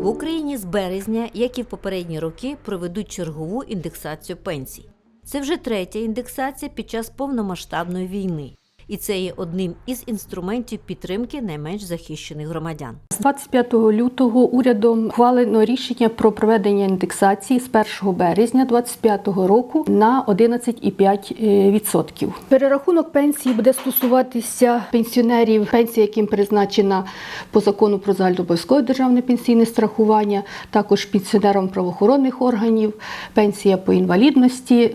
В Україні з березня, як і в попередні роки, проведуть чергову індексацію пенсій. Це вже третя індексація під час повномасштабної війни, і це є одним із інструментів підтримки найменш захищених громадян. З 25 лютого урядом ухвалено рішення про проведення індексації з 1 березня 2025 року на 11,5%. Перерахунок пенсії буде стосуватися пенсіонерів, пенсія, яким призначена по закону про загальнообов'язкове державне пенсійне страхування, також пенсіонерам правоохоронних органів, пенсія по інвалідності,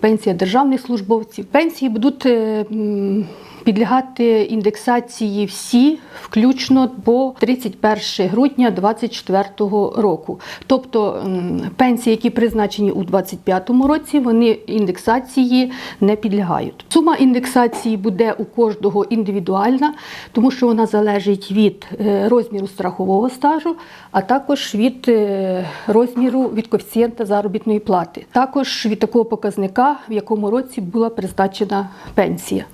пенсія державних службовців. Пенсії будуть е, м, підлягати індексації всі, включно по 31 грудня 2024 року. Тобто пенсії, які призначені у 2025 році, вони індексації не підлягають. Сума індексації буде у кожного індивідуальна, тому що вона залежить від е, розміру страхового стажу, а також від е, розміру від коефіцієнта заробітної плати. Також від такого показника, в якому році була призначена пенсія.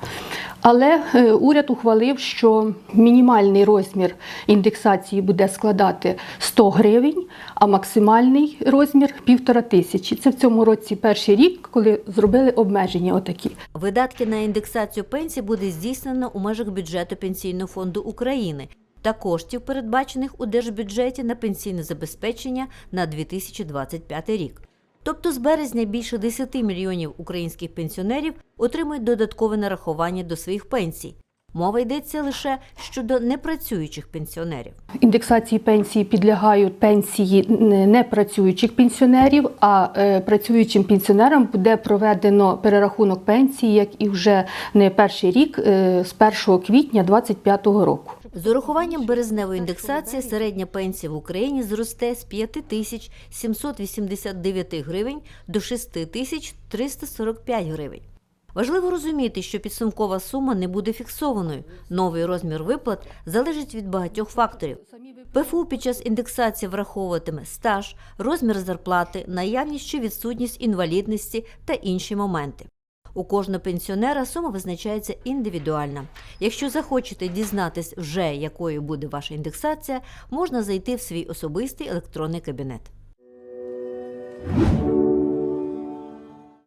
Але е, уряд ухвалив, що мінімальний розмір індексації буде складати 100 гривень, а максимальний розмір півтора тисячі. Це в цьому році перший рік, коли зробили обмеження отакі. Видатки на індексацію пенсій буде здійснено у межах бюджету Пенсійного фонду України та коштів, передбачених у держбюджеті на пенсійне забезпечення на 2025 рік. Тобто з березня більше 10 мільйонів українських пенсіонерів отримують додаткове нарахування до своїх пенсій. Мова йдеться лише щодо непрацюючих пенсіонерів. Індексації пенсії підлягають пенсії непрацюючих пенсіонерів, а е, працюючим пенсіонерам буде проведено перерахунок пенсії, як і вже не перший рік, е, з 1 квітня 2025 року. З урахуванням березневої індексації середня пенсія в Україні зросте з 5789 гривень до 6345 гривень. Важливо розуміти, що підсумкова сума не буде фіксованою. Новий розмір виплат залежить від багатьох факторів. ПФУ під час індексації враховуватиме стаж, розмір зарплати, наявність чи відсутність інвалідності та інші моменти. У кожного пенсіонера сума визначається індивідуально. Якщо захочете дізнатись вже, якою буде ваша індексація, можна зайти в свій особистий електронний кабінет.